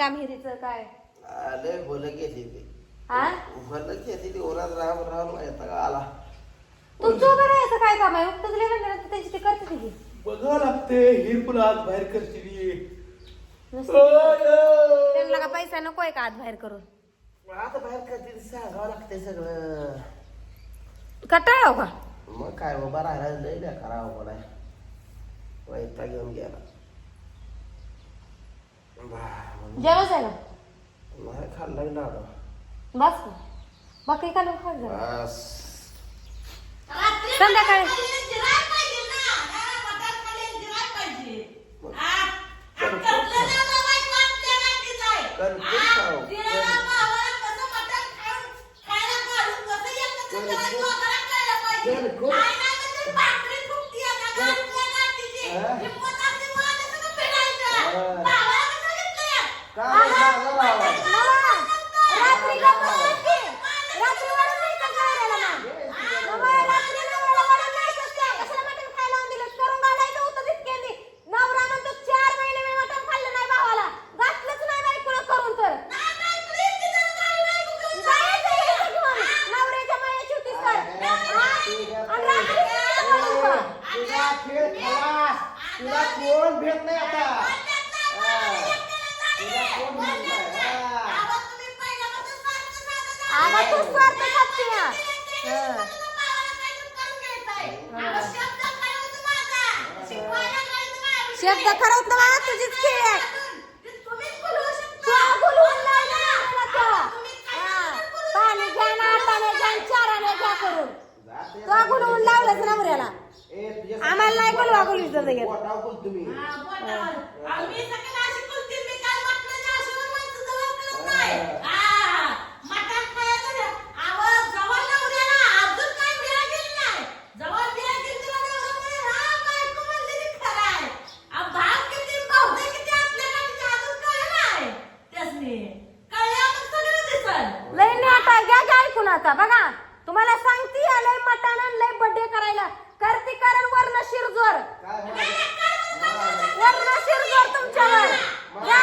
काम हिरीचं काय? आले भलं घेतली ती. हा भलं घेतली ती ओरात राम राम येता का आला? तुमचं उभं राहायचं काय काम आहे? उपटकले म्हणलं तर त्यांची ते करते ती. बघा लागते हिरपुला आत बाहेर करते त्यांना का पैसा नकोय का आत बाहेर करून? आता बाहेर करते ती सांगावं लागते सगळं. कटाळाव का? मग काय उभा राहायला लय द्या करावं पण आहे. वैता घेऊन गेला. बा- आहे ना नाही खाल्लं लाडू बस का. बाकी का खात जा बस. संध्याकाळी. खाऊ काय झालं राव? नवा, रात्री गप्पा मारते. रात्री वडून नाही का गायला मग? नवा, रात्री नवऱ्याला वडून नाही का काय? कशाला मटण खायला लावून दिलं? करून घालायचं होतं तितक्यांनी. नवरा म्हणतो, चार महिने मी मटण खाल्लं नाही भावाला. घातलंच नाही बायकोला करून तर. जायचं यायचं घेऊन. नवऱ्याच्या मायाची होतीस तर. हा? आणि रात्री यायचं करून तर. तुझा खेळ खलास तुला कोण भेट नाही आता. तुला कोण भेट. शब्द मला तुझीच खेळ आहे. पाणी घ्या ना हाताने घ्या चाराने घ्या करून तू बोलवून लावलंच नवऱ्याला आम्हाला नाही बोलवा बोलवीत जातं येत. पोटावर बोल तुम्ही लय नाटा घ्या घ्या ऐकून आता बघा तुम्हाला सांगती लय मटण आणि लय बर्थडे करायला करती कारण वर्ण शिरजोर काय म्हणाले? वर्ण शिरजोर तुमच्यावर घ्या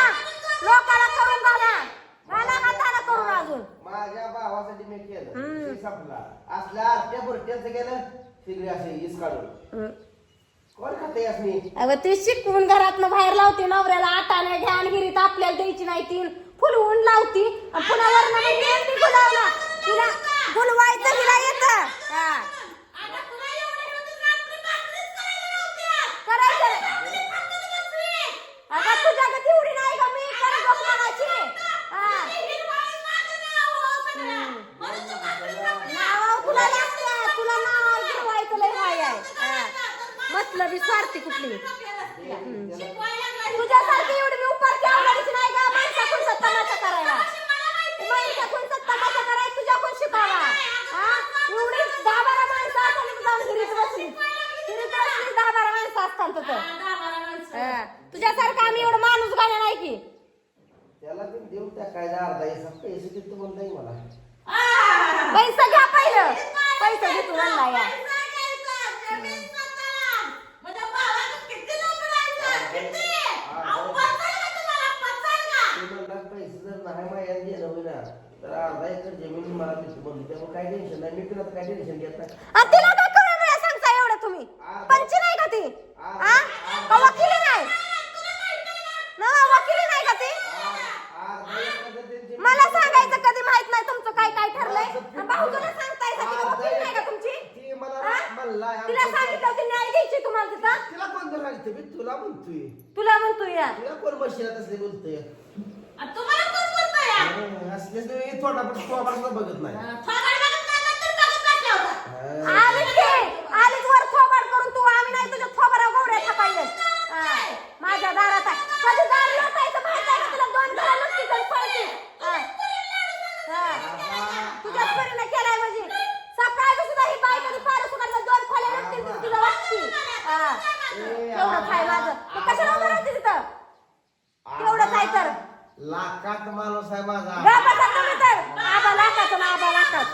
घाला हाताला करून अजून. माझ्या भावासाठी मी केलं. हम्म. ते संपला. असल्या आरत्या बुरट्याचं केलं तिकडे असे इस काढून. कोण खाते असली अगं ती शिकवून घरातनं बाहेर लावते नवऱ्याला. आटाने घ्या आणि गिरीत आपल्याला द्यायची नाही ती. फुलवून लावती. आणि पुन्हा मी गुलावला तिला गुलवायचं तिला येतं हा. करायचं अगं तुझ्या गती एवढी नाही का मी कर गप म्हणायची हा. नावावर तुला लागतं तुला नावावर गिरवायचं लय हाय आहे हा. मतलबी स्वार्थी कुठली तुझ्यासारखी एवढी मी उपार आवडीची नाही का माणसा कोणता करायला माणसा कोणता करायला तुझ्या शिकावा हा एवढी दहा बारा माणसं असताना जाऊन हिरीत बसली हिरीत बसली दहा बारा माणसं असताना तर हा. आम्ही एवढं माणूस गाण्या नाही की त्याला ते देऊन त्या काय अर्धा एसा पैसे देतो म्हणताय मला पैसा घ्या पहिलं. पैसा घेतो आणला या. पैसे जर नाही तर अर्धा एकर जमीन मला देतो म्हणली. त्यामुळे काय टेन्शन नाही. मी आता काय टेन्शन घेत तिला नाही सांगता एवढं तुम्ही पंची नाही का ती हा का वकिली नाही ना वकिली नाही का ती अर्धा एकर जर त्यांची मला सांगायचं कधी माहीत नाही तुमचं काय काय ठरलंय आणि भाऊजीला सांगताय का ती वकील नाही का तुमची ती मला हा? म्हणला तिला सांगितलं होती न्याय द्यायची तुम्हाला तिथं तिला कोण तर लागते मी तुला म्हणतोय तुला म्हणतो या मशीनात असले बोलतोय. तुम्हाला कोण बोलतोय हं, असलेच नाही थोडा पण थोडा पण बघत नाही. थोबाड बघत नाही तर बघत बसल्या होता हं. आलीच की आलीच वर थोबाड करून तू आम्ही नाही तुझ्या थोबाडा गौऱ्या थापायला. माझ्या दारात आहे. कधी दार लोटायचं माहीत आहे का? तुला दोन हा. हा. तुझ्याच परीने केलाय म्हणजे. सकाळचं सुद्धा ही बाई कधी पार सुद्धा दोन खोल्या नसतील तर तुझं वाटती हा. तेवढंच आहे माझं. लाखात माणूस आहे माझा. गा बसा तुम्ही तर लाखात आणि आबा लाखात.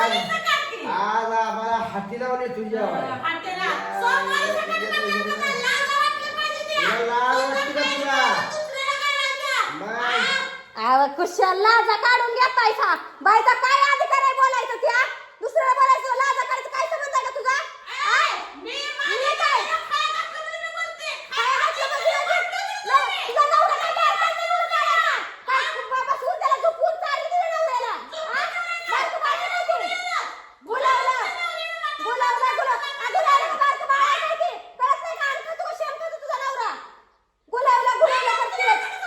आज आम्हाला हाती लावले तुझ्या कुशल कुशाल लाजा काढून घेताय सा. बायचा काय अधिकार आहे बोलायचं त्या? दुसऱ्याला बोलायचं लाजा काढायचं काय संबंध आहे का तुझा आ? मी मी काय काय घातलं म्हणून मी बोलते. काय घातलं म्हणजे म्हणजे? न- तुझा नवरा काय बाहेर चालला म्हणून काय आहे का? काय बाबा सून त्याला झोपून चालली तुझ्या नवऱ्याला आ? बायको काय करायची? बोलावलं बोलावलं बोलाव अगं डायरेक्ट बारकं बाळ आहे काय ते? कळत नाही का? आणखं तू शेण खातो तुझा नवरा बोलावलं बोलावलं करतेस.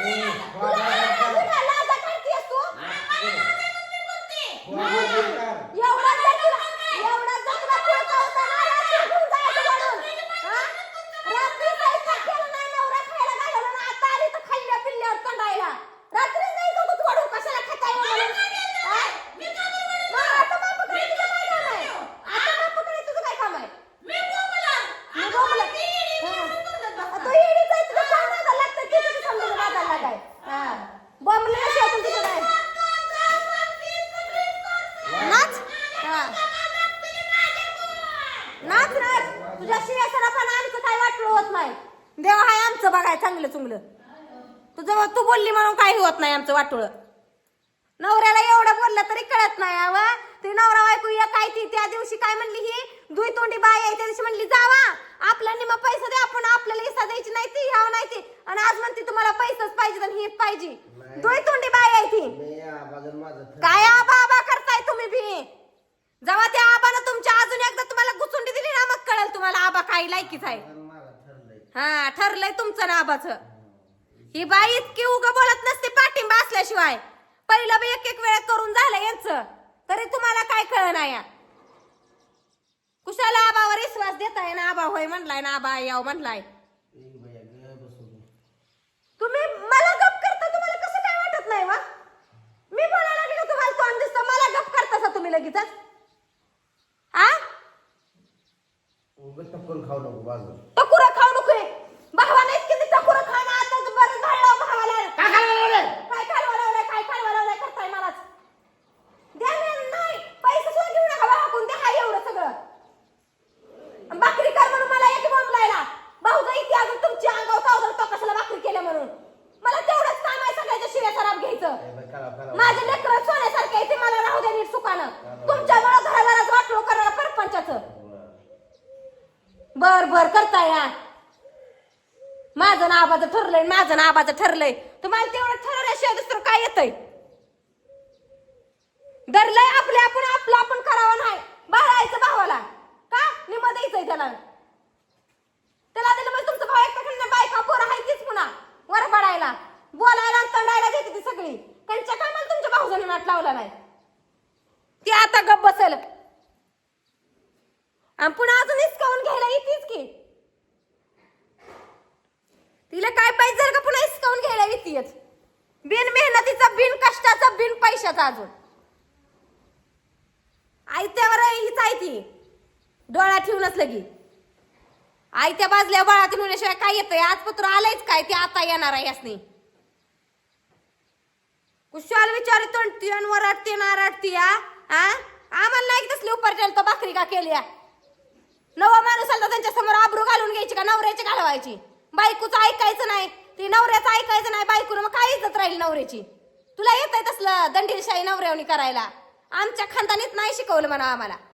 ए, तुला काय करायचं? तुला लाजा काढतेस तू? एवढा जर तुला एवढा जर तुला कळत होता ना, रात्री घेऊन जायचं म्हणून. हा? रात्री स्वयंपाक केला नाही, नवरा खायला घालवला ना, आता आली तर खाल्ल्या पिल्ल्यावर तंडायला. रात्री जायचं होतं तू वाढून, कशाला खाताय म्हणून? हा? मग आता बापाकडे तुझं काय काम आहे? आता बापाकडे तुझं काय काम आहे? मी बोंबलं. मी अगं, बोंबलं. ती येडी हा. म्हणून समजत बसणार. आता येडीच आहे, तुला कोण नादाला लागतं, ते तुझं समजून नादाला लागाय. हा. बोंबलण्याशिवाय तुमचं काय? नाच नाच नाच. तुझ्या आमचं काय वाटलं होत नाही. देवा हाय आमचं बघाय चांगलं चुंगलं. तुझं तू बोलली म्हणून काही होत नाही आमचं वाटोळ. नवऱ्याला एवढं बोललं तरी कळत नाही अवा. ती नवरा बायको या काय ती त्या दिवशी काय म्हणली ही? दुई तोंडी बाई आहे त्या दिवशी म्हणली जावा. आपला निम पैसा द्या आपण आपल्याला हिस्सा द्यायची नाही ती ह्याव नाही ती. आणि आज म्हणते तुम्हाला पैसाच पाहिजे आणि हेच पाहिजे. नाही. दुई तोंडी बाई आहे ती. मी आबाजन माझं ठरलं. काय आबा आबा करताय तुम्ही बी? जेव्हा त्या आबानं तुमच्या अजून एकदा तुम्हाला गुचुंडी दिली ना मग कळेल तुम्हाला आबा काय लायकीच आहे. ठरलंय. हा ठरलंय तुमचं ना आबाचं. ही बाई इतकी उग बोलत नसते पाठिंबा असल्याशिवाय. पहिलं बी एक एक वेळा करून झालं यांचं. तरी तुम्हाला काय कळ नाही कुशाला? विश्वास देताय ना आबा होय म्हणलाय ना आबा याव म्हणलाय. तुम्ही मला गप करता तुम्हाला कसं काय वाटत नाही वा मी बोलायला लागले का तुम्हाला? तोंड दिसतं मला गप करता तुम्ही लगेचच. आ? उगाच टपकन खाऊ नको बाजू टकुरं खाऊ नको रे भावाने किती टकुरं खाणं आता बरं झालं भावाला काय खायला लावलंय? काय कालवा लावलाय काय कालवा लावलाय करताय मलाच द्या ना, नाही पैसे सुद्धा घेऊ नका हाकून द्या हाय एवढं सगळं आणि भाकरी कर म्हणून मला एक बॉम्ब लायला भाऊजा इथे अजून तुमची अंगावर कावदर तो कशाला भाकरी केल्या म्हणून मला तेवढंच काम आहे सगळ्याच्या शिव्या सराब माझे लेकरं सोन्यासारखे आहे ते मला राहू द्या नीट सुखानं. तुमच्यामुळं घराघरात वाटलो करायला परपंचाचं. बर बर करताय हा. माझं ना आबाचं ठरलंय माझं ना आबाचं ठरलंय. तुम्हाला तेवढं ठरवल्याशिवाय दुसरं काय येतंय? धरलंय आपले आपण आपलं आपण करावं नाही. बाळायचं भावाला. का? निम द्यायचंय त्याला. त्याला दिलं म्हणजे तुमचं भाऊ एकटा बायका पोरं आहे तीच पुन्हा. वर पडायला बोलायला तंडायला देते ती सगळी. त्यांच्या कामाला तुमच्या भाऊजाने नाट लावला नाही. ती आता गप बसेल. आणि पुन्हा अजून हिसकावून घ्यायला येतीच की. तिला काय पाहिजे का पुन्हा हिसकावून घ्यायला येतीयच. बिन मेहनतीचा बिन कष्टाचा बिन पैशाचा अजून. आयत्यावर हीच आहे ती. डोळा ठेवूनच लगी. आयत्या बाजल्या बाळा होण्याशिवाय काय येतंय? आज पत्र आलंयच काय? ते आता येणार आहे यासनी. कुशाल विचार तोंडती आणि ना रडती या हा? आम्हाला नाही तसली उपर तो भाकरी का केली या नवा माणूस आला त्यांच्यासमोर आबरू घालून घ्यायची का? नवऱ्याची घालवायची. बायकोचं ऐकायचं नाही. ती नवऱ्याचं ऐकायचं नाही बायकोनं मग काय इज्जत राहील नवऱ्याची? तुला येत आहे तसलं दंडीशाही नवऱ्यावनी करायला. आमच्या खानदानीत नाही शिकवलं म्हणा आम्हाला.